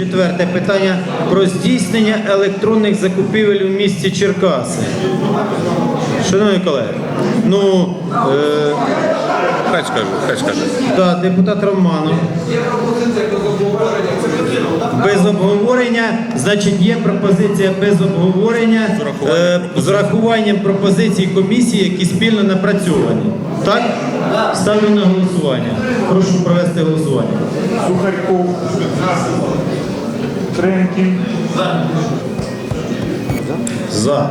Четверте питання про здійснення електронних закупівель у місті Черкаси. Шановні колеги, ну е, Хай скаже, хай скаже. да, депутат Романов. Без обговорення, значить, є пропозиція без обговорення е, з урахуванням пропозицій комісії, які спільно напрацьовані. Так? Ставлю на голосування. Прошу провести голосування. Сухарьков. Тренкін. За.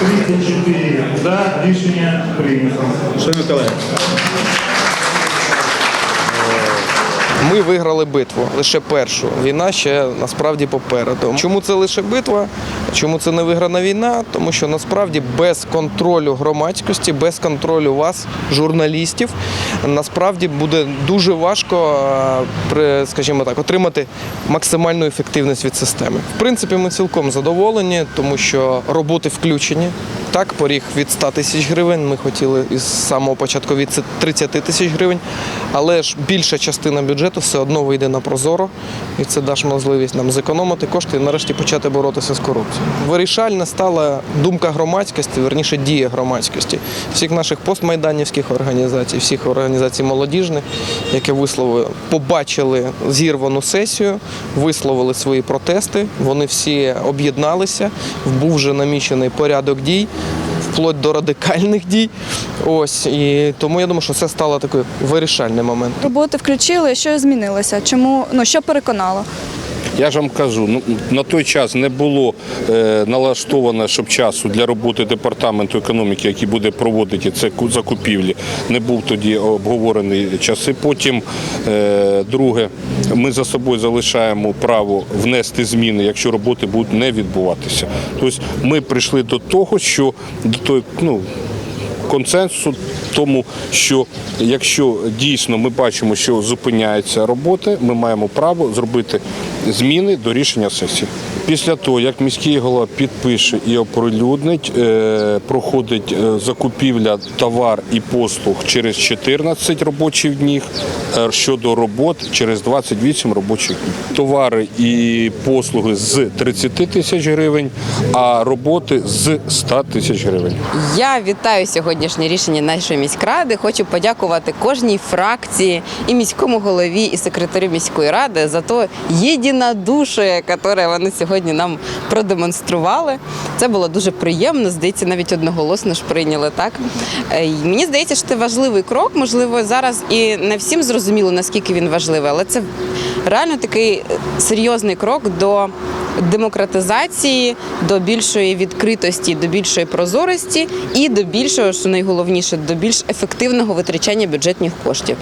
Тридцять чотири за. Рішення прийнято. Шановні колеги. Ми виграли битву лише першу. Війна ще насправді попереду. Чому це лише битва? Чому це не виграна війна? Тому що насправді без контролю громадськості, без контролю вас, журналістів, насправді буде дуже важко, е, скажімо так, отримати максимальну ефективність від системи. В принципі, ми цілком задоволені, тому що роботи включені. Так, поріг від 100 тисяч гривень. Ми хотіли із самого початку від 30 тисяч гривень, але ж більша частина бюджету все одно вийде на прозоро, і це дасть можливість нам зекономити кошти і нарешті почати боротися з корупцією. Вирішальна стала думка громадськості, верніше дія громадськості, всіх наших постмайданівських організацій, всіх організацій молодіжних, які висловили, побачили зірвану сесію, висловили свої протести. Вони всі об'єдналися. Був вже намічений порядок дій. Вплоть до радикальних дій, ось і тому я думаю, що це стало такий вирішальний момент. Роботи включили, що змінилося? Чому ну що переконало? Я ж вам кажу, ну на той час не було е, налаштовано, щоб часу для роботи департаменту економіки, який буде проводити це закупівлі, не був тоді обговорений часи. Потім, е, друге, ми за собою залишаємо право внести зміни, якщо роботи будуть не відбуватися. Тобто ми прийшли до того, що до той, ну консенсусу, тому що якщо дійсно ми бачимо, що зупиняється робота, ми маємо право зробити зміни до рішення сесії. Після того, як міський голова підпише і оприлюднить, е, проходить е, закупівля товар і послуг через 14 робочих днів, е, щодо робот через 28 робочих днів. Товари і послуги з 30 тисяч гривень, а роботи з 100 тисяч гривень. Я вітаю сьогоднішнє рішення нашої міськради. Хочу подякувати кожній фракції і міському голові, і секретарю міської ради за то єдинодушие, яке вони сьогодні нам продемонстрували. Це було дуже приємно. Здається, навіть одноголосно ж прийняли так. Е, Мені здається, що це важливий крок. Можливо, зараз і не всім зрозуміло, наскільки він важливий, але це реально такий серйозний крок до демократизації, до більшої відкритості, до більшої прозорості і до більшого, що найголовніше, до більш ефективного витрачання бюджетних коштів.